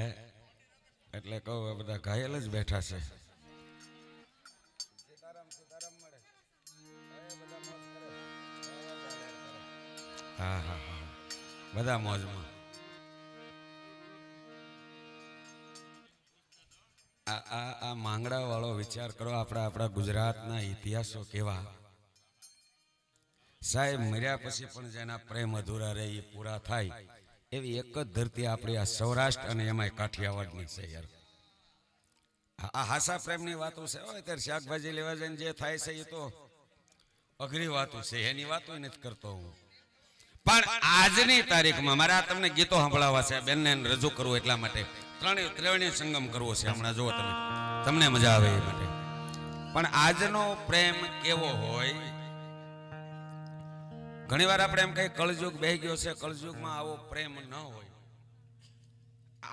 હે? એટલે કહું આ બધા ઘાયલ જ બેઠા છે. બધા મોજમાં. આ આ વાળો વિચાર કરો, આપણા આપણા ગુજરાતના ઇતિહાસો કેવા. સાહેબ, મર્યા પછી પણ જેના પ્રેમ અધૂરા રહે એ પૂરા થાય. એવી એક જ ધરતી આપણી આ સૌરાષ્ટ્ર અને એમાંય કાઠિયાવાડની છે યાર. આ- હાસા પ્રેમની વાતો છે. હો, અત્યારે શાકભાજી લેવા જઈને જે થાય છે એ તો અઘરી વાતો છે. એની વાતો નથી કરતો હું. પણ આજની તારીખમાં મારે તમને ગીતો સાંભળાવવા છે. બેનને રજૂ કરવું એટલા માટે. ત્રણેય ત્રણેય સંગમ કરવો છે હમણાં. જુઓ તમે. તમને મજા આવે એ માટે. પણ આજનો પ્રેમ કેવો હોય? ઘણીવાર આપણે એમ કહીએ કળયુગ બે ગયો છે કળયુગમાં આવો પ્રેમ ન હોય.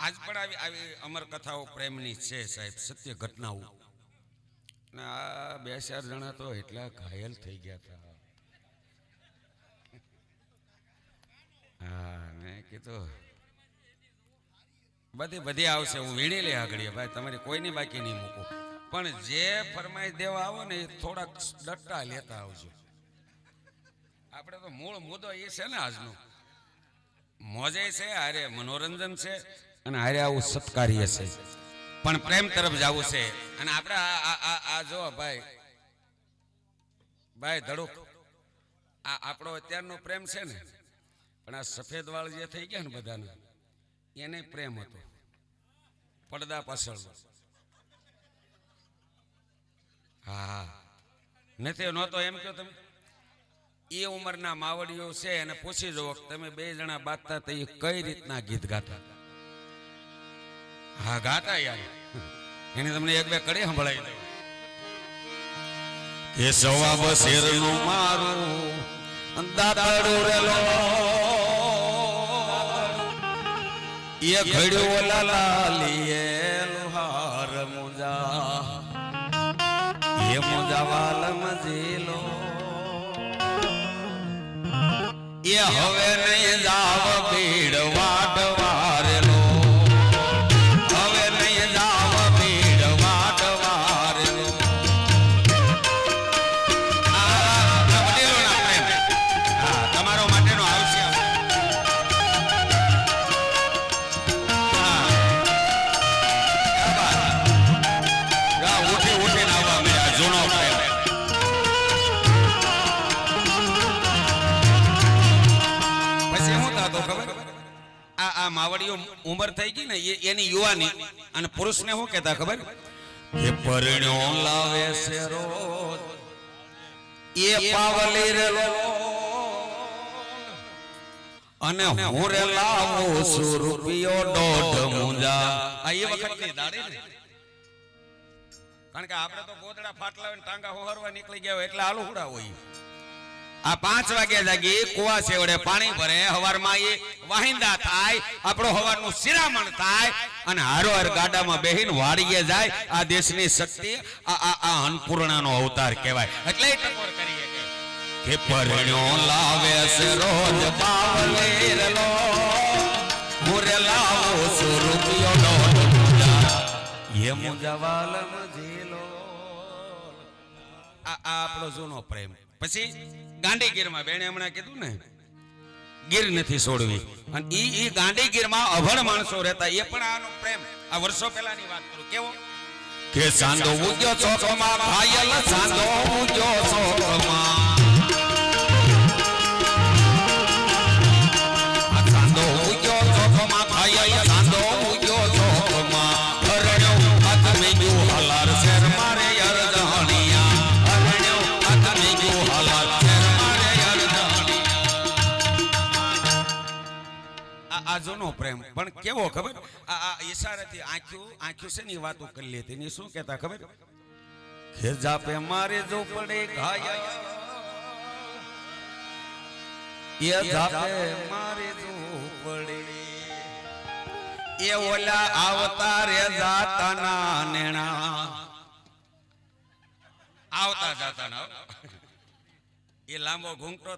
આજ પણ આવી આવી અમર કથાઓ પ્રેમની છે સાહેબ, સત્ય ઘટનાઓ. ને આ બે ચાર જણા તો એટલા ઘાયલ થઈ ગયા હતા. હા, મેં કીધું, બધી બધી આવશે, હું વીણી લે આગળ ભાઈ, તમારી કોઈની બાકી નહીં મૂકું. પણ જે ફરમાઈ દેવા આવો ને એ થોડાક ડટ્ટા લેતા આવજો. આપણે તો મૂળ મુદ્દો એ છે ને આજનો. મોજે છે, હારે મનોરંજન છે અને હારે આવું સત્કાર્ય છે. પણ પ્રેમ તરફ જવું છે. અને આપણે આ જો ભાઈ ભાઈ ધડુક, આ આપણો અત્યારનો પ્રેમ છે ને, પણ આ સફેદ વાળ જે થઈ ગયા ને બધાને, એને પ્રેમ હતો. પડદા પાછળ. હા નથી, નહોતો એમ કહો તમે? એ ઉંમરના માવડીઓ છે એને પૂછી જુઓ તમે બે જણા બાંધતા તો એ કઈ રીતના ગીત ગાતા? હા, ગાતા યાર. એને તમને એક બે કડી સંભળાવી દઉં. કે સવા બસેરનું મારું દાદાડો રેલો. એ ઘડ્યો લાલીએ લુહાર મુજા. એ મુજા વાલ મજીલો. એ હવે નહીં જાવ ભીડ માવડીઓ ઉંમર થઈ ગઈ ને એની યુવાની અને પુરુષને શું કહેતા ખબર? કે પરણ્યો લાવે છે એ પાવલી રેલો. અને હું રે લાવું છું રૂપિયો દોઢ મુંજા. આ એ વખતની દાડી ને? કારણ કે આપણે તો ગોદડા ફાટલા ટાંગા હોહરવા નીકળી ગયા એટલે આલુડા હોય. આ પાંચ વાગ્યા જાગી કુવા છેવડે પાણી ભરે હવારમાં એ વાહિંદા થાય આપણો હવારનું શિરામણ થાય અને હારોહાર ગાડામાં બેહીને વાળીએ જાય આ દેશની શક્તિ આ આ આ અન્નપૂર્ણાનો અવતાર કહેવાય. એટલે ટકોર કરીએ કે પરણ્યો લાવે છે રોજ બાવલેરલો મુરે લાવો સુરુપિયો રૂપિયો મુજા યે મુજા વાલમ ઝીલો. આ આપણો જૂનો પ્રેમ. પછી ગાંધીગીરમાં બેને હમણાં કીધું ને, ગીર નથી છોડવી. અને ઈ ઈ ગાંધીગીરમાં અભણ માણસો રહેતા, એ પણ આનો પ્રેમ. આ વર્ષો પહેલાની વાત કરું, કેવો? કે સાંધો ઉગ્યો ચોકમાં ઘાયલ સાંધો ઉગ્યો ચોકમાં જૂનો પ્રેમ. પણ કેવો, ખબર? આ ઈશારાથી આંખ્યું આંખ્યું છે ને વાતો કરી લેતી એની શું કહેતા, ખબર? ખેજા પે મારે જો પડે ઘાયા. એ જાપે મારે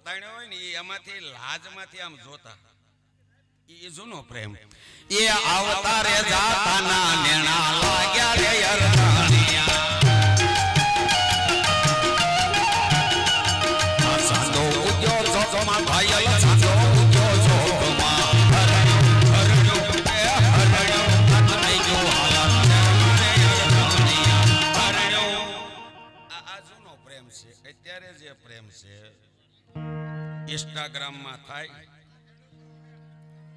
તાણ્યો હોય ને એમાંથી લાજમાંથી આમ જોતા. એ જૂનો પ્રેમ. એ આવતારે જાતાના નેણા લાગ્યા રે અરણિયા આ સાંધો ઉદ્યો ચોચોમાં ઘાયલ સાંધો ઉદ્યો ચોચોમાં હરણ્યો, હરણ્યો, એ હરણ્યો, અને જો હાલત રે અરણિયા, હરણ્યો. આ આ જૂનો પ્રેમ છે. અત્યારે જે પ્રેમ છે ઇન્સ્ટાગ્રામમાં થાય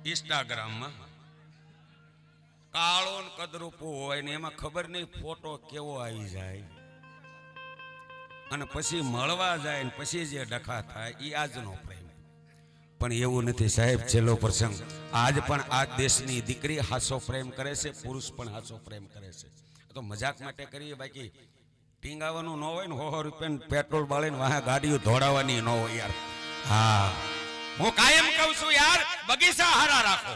ઇન્સ્ટાગ્રામમાં. કાળો કદરૂપું હોય ને એમાં ખબર નહીં ફોટો કેવો આવી જાય. અને પછી મળવા જાય ને પછી જે ડખા થાય એ આજનો પ્રેમ. પણ એવું નથી સાહેબ, છેલ્લો પ્રસંગ. આજ પણ આ દેશની દીકરી હાસો પ્રેમ કરે છે, પુરુષ પણ હાસો પ્રેમ કરે છે. તો મજાક માટે કરીએ બાકી. ટીંગાવાનું ન હોય ને હો રૂપિયા પેટ્રોલ બાળીને વાહ ગાડીઓ દોડાવવાની ન હોય યાર. હા. હું કાયમ કહું છું, યાર બગીચા હારા રાખો.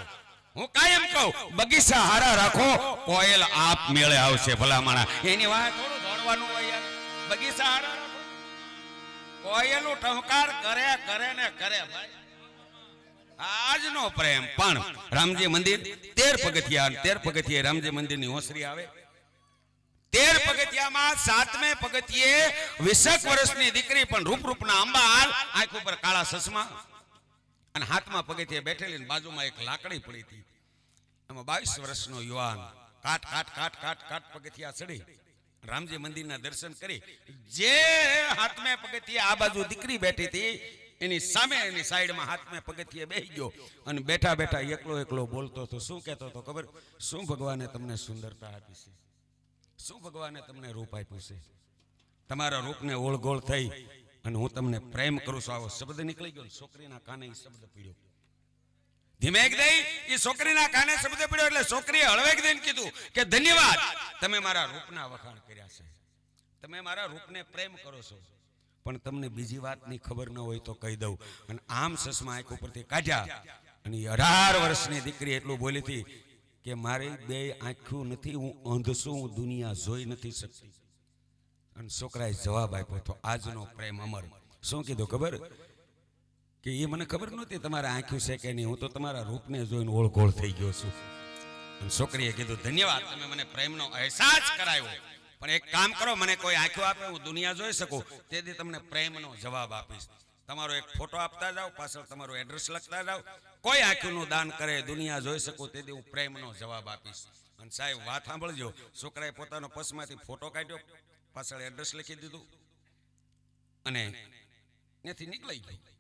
હું કાયમ કહું, બગીચા હારા રાખો, કોયલ આપ મેળે આવશે ભલામણા. એની વાત થોડું દોડવાનું હોય બગીચા હારા રાખો. કોયલું ટહકાર કરે કરે ને કરે ભાઈ. આજનો પ્રેમ. પણ રામજી મંદિર, તેર પગથિયા, તેર પગથિયે રામજી મંદિરની ઓસરી આવે. તેર પગથિયામાં સાતમે પગથિયે વીસક વર્ષની દીકરી પણ રૂપ રૂપના અંબાલ, આંખ ઉપર કાળા સસમા અને હાથમાં પગથિયે બેઠેલી બાજુમાં એક લાકડી પડી હતી. એમાં બાવીસ વર્ષનો યુવાન કાટ કાટ કાટ કાટ કાટ પગથિયા ચડી. રામજી મંદિરના દર્શન કરી. જે હાથમે પગથિયે આ બાજુ દીકરી બેઠી હતી, એની સામે એની સાઈડમાં હાથમે પગથિયે બેસી ગયો. અને બેઠા બેઠા એકલો એકલો બોલતો હતો. શું કહેતો હતો ખબર? શું ભગવાને તમને સુંદરતા આપી છે? શું ભગવાને તમને રૂપ આપ્યું છે? તમારા રૂપને ઓળગોળ થઈ અને હું તમને પ્રેમ કરું છું. આવો શબ્દ નીકળી ગયો છોકરીના કાને એ શબ્દ પીડ્યો. ધીમેક દઈ એ છોકરીના કાને શબ્દ પીડ્યો એટલે છોકરીએ હળવેક કીધું કે ધન્યવાદ, તમે મારા રૂપના વખાણ કર્યા છે. તમે મારા રૂપને પ્રેમ કરો છો. પણ તમને બીજી વાતની ખબર ન હોય તો કહી દઉં. અને આમ સસમા આંખ ઉપરથી કાઢ્યા અને અઢાર વર્ષની દીકરી એટલું બોલી હતી કે મારી બે આંખું નથી, હું અંધ છું હું દુનિયા જોઈ નથી શકતી. અને છોકરાએ જવાબ આપ્યો તો આજનો પ્રેમ અમર. શું કીધું ખબર? કે એ મને ખબર નહોતી તમારા આંખ્યું છે કે નહીં. હું તો તમારા રૂપને જોઈને ઓળઘોળ થઈ ગયો છું. અને છોકરીએ કીધું, ધન્યવાદ, તમે મને પ્રેમનો અહેસાસ કરાયો. પણ એક કામ કરો, મને કોઈ આંખ્યું આપે, હું દુનિયા જોઈ શકું. તેથી તમને પ્રેમનો જવાબ આપીશ. તમારો એક ફોટો આપતા જાઓ, પાછળ તમારું એડ્રેસ લખતા જાઓ. કોઈ આંખ્યુંનું દાન કરે, દુનિયા જોઈ શકું, તેથી હું પ્રેમનો જવાબ આપીશ. અને સાહેબ, વાત સાંભળજો. છોકરાએ પોતાનો પસમાંથી ફોટો કાઢ્યો. પાછળ એડ્રેસ લખી દીધું. અને ત્યાંથી નીકળી ગયું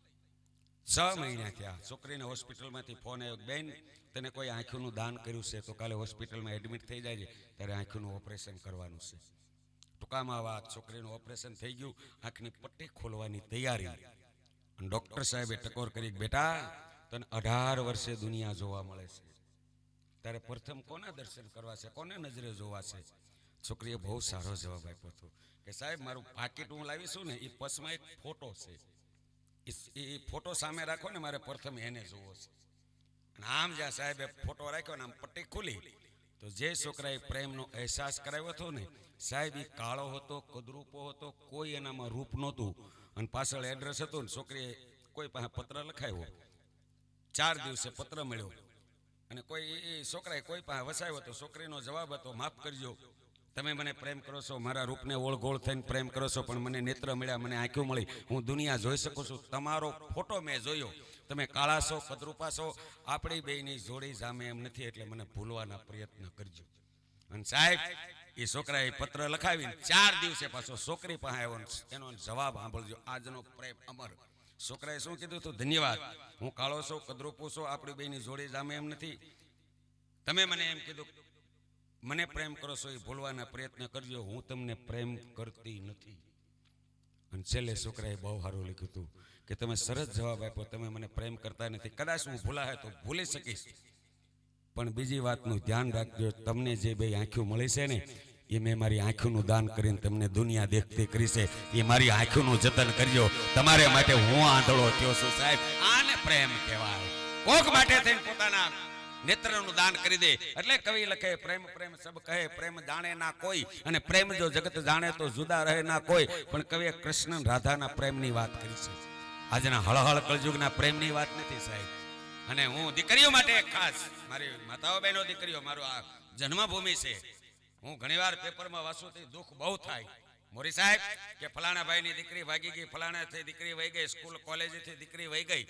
છ મહિના થયા. છોકરીને હોસ્પિટલમાંથી ફોન આવ્યો, બેન, તને કોઈ આંખીનું દાન કર્યું છે? તો કાલે હોસ્પિટલમાં એડમિટ થઈ જાય છે. ત્યારે આંખીનું ઓપરેશન કરવાનું છે. ટૂંકામાં વાત છોકરીનું ઓપરેશન થઈ ગયું. આંખની પટ્ટી ખોલવાની તૈયારી. અને ડૉક્ટર સાહેબે ટકોર કરી, બેટા, તને અઢાર વર્ષે દુનિયા જોવા મળે છે. ત્યારે પ્રથમ કોના દર્શન કરવા છે? કોને નજરે જોવા છે? છોકરીએ બહુ સારો જવાબ આપ્યો હતો કે સાહેબ, મારું પાકીટ હું લાવીશું ને એ પસમાં એક ફોટો છે. એ ફોટો સામે રાખો ને, મારે પ્રથમ એને જોવો છે. અને આમ જ્યાં સાહેબે ફોટો રાખ્યો ને, આમ પટ્ટી ખુલી, તો જે છોકરાએ પ્રેમનો અહેસાસ કરાવ્યો હતો ને, સાહેબ એ કાળો હતો, કદરૂપો હતો, કોઈ એનામાં રૂપ નહોતું. અને પાછળ એડ્રેસ હતું ને, છોકરીએ કોઈ પાસે પત્ર લખાયો. ચાર દિવસે પત્ર મળ્યો. અને કોઈ એ છોકરાએ કોઈ પાસે વસાવ્યો તો છોકરીનો જવાબ હતો, માફ કરજો તમે મને પ્રેમ કરો છો, મારા રૂપને ઓળગોળ થઈને પ્રેમ કરો છો, પણ મને નેત્ર મળ્યા, મને આંખો મળી. હું દુનિયા જોઈ શકું છું. તમારો ફોટો મેં જોયો. તમે કાળા છો, કદરૂપા છો. આપણી બેની જોડી જામે એમ નથી, એટલે મને ભૂલવાના પ્રયત્ન કરજો. અને સાહેબ, એ છોકરાએ પત્ર લખાવીને ચાર દિવસે પાછો છોકરી પાસે આવ્યો એનો જવાબ સાંભળજો. આજનો પ્રેમ અમર. છોકરાએ શું કીધું તું ધન્યવાદ. હું કાળો છો, કદરૂપો છો, આપણી બેની જોડી જામે એમ નથી. તમે મને એમ કીધું મને પ્રેમ કરો છો એ ભૂલવાના પ્રયત્ન કરજો. હું તમને પ્રેમ કરતી નથી. અને છેલ્લે છોકરાએ બહુ સારું લખ્યું હતું કે તમે સરસ જવાબ આપ્યો, તમે મને પ્રેમ કરતા નથી. કદાચ હું ભૂલાય તો ભૂલી શકીશ. પણ બીજી વાતનું ધ્યાન રાખજો, તમને જે બે આંખો મળી છે ને, એ મેં મારી આંખોનું દાન કરીને તમને દુનિયા દેખતી કરી છે. એ મારી આંખોનું જતન કરજો. તમારે માટે હું આંધળો થયો છું સાહેબ. આને પ્રેમ કહેવાય. કોક માટે થઈને પોતાના નેત્રનું દાન કરી દે. એટલે કવિ લખે, પ્રેમ પ્રેમ સબ કહે, પ્રેમ જાણે ના કોઈ અને પ્રેમ જો જગત જાણે તો જુદા રહે ના કોઈ. પણ કવિએ કૃષ્ણ રાધાના પ્રેમની વાત કરી છે. આજના હળહળ કળજુગના પ્રેમની વાત નથી સાહેબ. અને હું દીકરીઓ માટે ખાસ, મારી માતાઓ બહેનો દીકરીઓ, મારો આ જન્મભૂમિ છે. હું ઘણીવાર પેપરમાં વાંચું તો દુઃખ બહુ થાય. મોરી સાહેબ, કે ફલાણા ભાઈની દીકરી ભાગી ગઈ ફલાણા થી દીકરી વહી ગઈ, સ્કૂલ કોલેજથી દીકરી વહી ગઈ.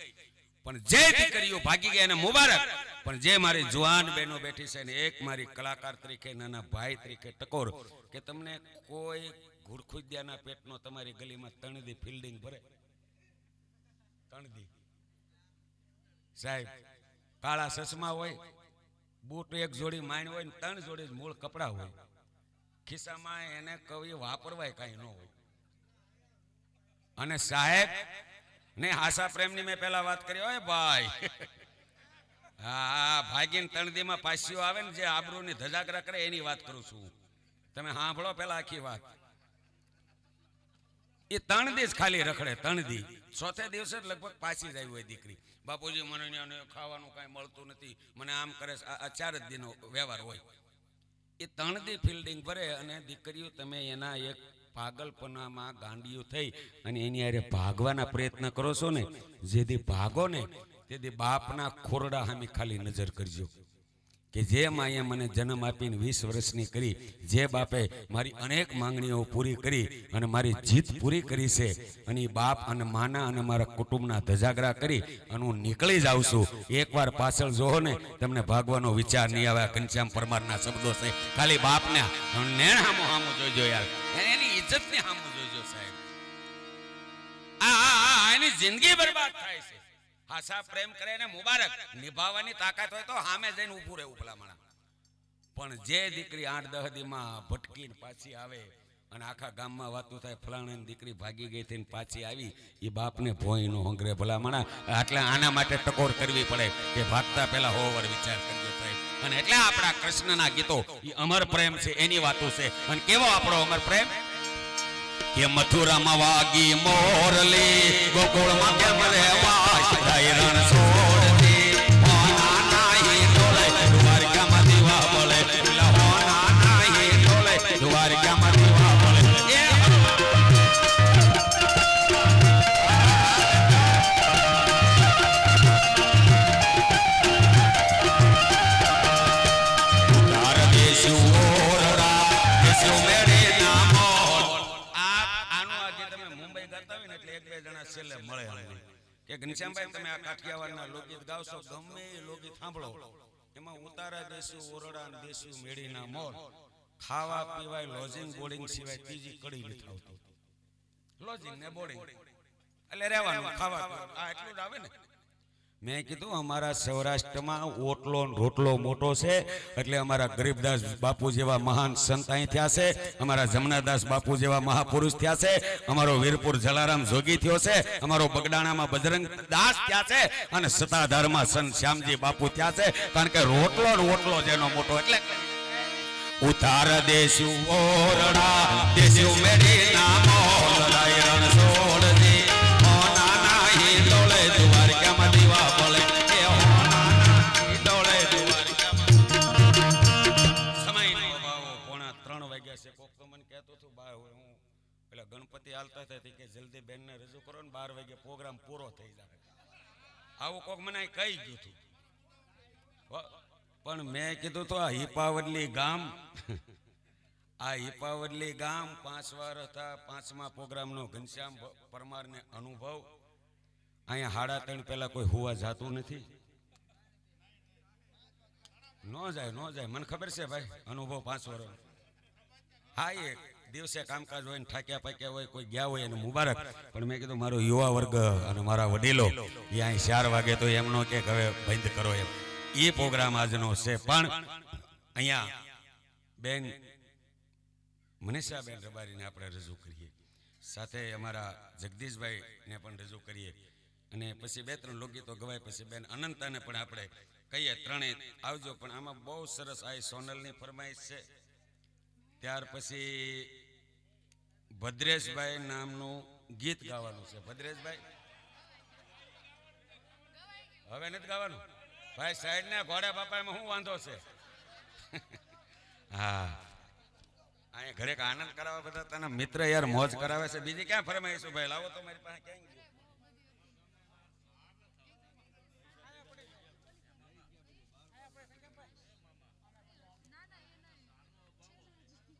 પણ જે દીકરીઓ ભાગી ગયા એને મુબારક. પણ જે મારી જુવાન બહેનો બેઠી છે એક મારી કલાકાર તરીકે, નાના ભાઈ તરીકે, ટકોર, કે તમને કોઈ ઘુડખુદ્યાના પેટનો તમારી ગલીમાં તણદી ફિલ્ડિંગ ભરે? તણદી. સાહેબ, કાળા ચશ્મા હોય, બૂટ એક જોડી માઇન હોય ને, ત્રણ જોડી મૂળ કપડા હોય. ખિસ્સામાં એને કવિ વાપરવાય કાંઈ ન હોય. અને સાહેબ ને હાસા પ્રેમની મેં પહેલા વાત કરી હોય ભાઈ. હા ભાગીને તણદીમાં પાસીઓ આવે ને જે આબરૂની ધજાગરા કરે એની વાત કરું છું. તમે સાંભળો પેલા આખી વાત. એ ત્રણ દિવસ ખાલી રખડે ત્રણ દી ચોથે દિવસે જ લગભગ પાછી જ આવી હોય દીકરી. બાપુજી મને ખાવાનું કાંઈ મળતું નથી. મને આમ કરે આ ચાર જ દિનો વ્યવહાર હોય. એ ત્રણ દી ફિલ્ડિંગ ભરે અને દીકરીઓ તમે એના એક પાગલપનામાં ગાંડીઓ થઈ અને એની હારે ભાગવાના પ્રયત્ન કરો છો ને જેથી ભાગો ને તેથી બાપના ખોરડા સામે ખાલી નજર કરજો. કે જે માએ મને જન્મ આપીને વીસ વર્ષની કરી, જે બાપે મારી અનેક માંગણીઓ પૂરી કરી અને મારી જીત પૂરી કરી છે, અને એ બાપ અને માના અને મારા કુટુંબના ધજાગરા કરી અને હું નીકળી જાઉં છું. એકવાર પાછળ જોવો ને, તમને ભાગવાનો વિચાર નહીં આવે. ઘનશ્યામ પરમારના શબ્દો છે. ખાલી બાપને નેણ હામો હામો યાર એની ઇજ્જતને હામો જોજો સાહેબ. એની જિંદગી બરબાદ થાય છે. હાસા, પ્રેમ કરે ને મુબારક. નિભાવવાની તાકાત હોય તો સામે જઈને ઊભું રહેવું ભલામણા પણ જે દીકરી આઠ દહ દીમાં ભટકીને પાછી આવે અને આખા ગામમાં વાતું થાય, ફલાણાની દીકરી ભાગી ગઈ થઈને પાછી આવી, એ બાપને ભોય નો હંગરે ભલામણા એટલે આના માટે ટકોર કરવી પડે કે ભાગતા પહેલા હોવર વિચાર કરજો સાહેબ. અને એટલે આપણા કૃષ્ણના ગીતો એ અમર પ્રેમ છે, એની વાતો છે. અને કેવો આપણો અમર પ્રેમ? કે મથુરામાં વાગી મોરલી ગોકુળમાં કેમ રેવાય જાય રણ છોડતી ગાવશો ગમે એ લોકગીત સાંભળો એમાં ઉતારા દેશું, ઓરડા દેશું, મેળીના મેળી મોર. ખાવા પીવાય લોજિંગ બોર્ડિંગ સિવાય ત્રીજી કડી નથી લોજિંગ ને બોર્ડિંગ એટલે રહેવાનું, ખાવા. આ એટલું જ આવે ને? મેં કીધું, અમારા સૌરાષ્ટ્રમાં ઓટલો, રોટલો મોટો છે, એટલે અમારા ગરીબદાસ બાપુ જેવા મહાન સંત અહીં થયા છે, અમારા જમનાદાસ બાપુ જેવા મહાપુરુષ થયા છે, અમારો વીરપુર જલારામ જોગી થયો છે, અમારો બગડાણામાં બજરંગ દાસ થયા છે, અને સતાધારમાં સંત શ્યામજી બાપુ થયા છે, કારણ કે રોટલો રોટલો જેનો મોટો, એટલે ઉતાર દેશું ઓરડા, દેશું મેડી નામો લડાઈ હું પેલા ગણપતિ હાલતા હતા કે જલ્દી બેનને રજૂ કરો ને બાર વાગે પ્રોગ્રામ પૂરો થઈ જાય આવું કોક મને કહી ગયું હતું. પણ મેં કીધું તો આ હિપાવડલી ગામ, આ હિપાવડલી ગામ પાંચ વાર હતા, પાંચમા પ્રોગ્રામનો ઘનશ્યામ પરમારને અનુભવ. અહીંયા હાડા ત્રણ પહેલા કોઈ હોવા જાતું નથી. ન જાય ન જાય, મને ખબર છે ભાઈ, અનુભવ પાંચ વર્ષ હા, એ દિવસે કામકાજ હોય ને થાક્યા પાક્યા હોય, કોઈ ગયા હોય એને મુબારક. પણ મેં કીધું, મારો યુવા વર્ગ અને મારા વડીલો, એ અહીં ચાર વાગે તો એમનો કે હવે બંધ કરો એમ. એ પ્રોગ્રામ આજનો છે. પણ અહીંયા બેન, મનીષાબેન રબારીને આપણે રજૂ કરીએ. સાથે અમારા જગદીશભાઈને પણ રજૂ કરીએ. અને પછી બે ત્રણ લોકગીતો ગવાય, પછી બેન અનંતાને પણ આપણે કહીએ. ત્રણેય આવજો, પણ આમાં બહુ સરસ આ સોનલની ફરમાઈશ છે. ત્યાર પછી ભદ્રેશભાઈ નામનું ગીત ગાવાનું છે. ભદ્રેશભાઈ? હવે નથી ગાવાનું? ભાઈ સાઈડ ને ઘોડે બાપામાં શું વાંધો છે? હા. અહીંયા ઘરે આનંદ કરાવવા બધા તને મિત્ર યાર મોજ કરાવે છે. બીજી ક્યાં ફરમાઈશું ભાઈ? લાવો તો મારી પાસે ક્યાં ગયું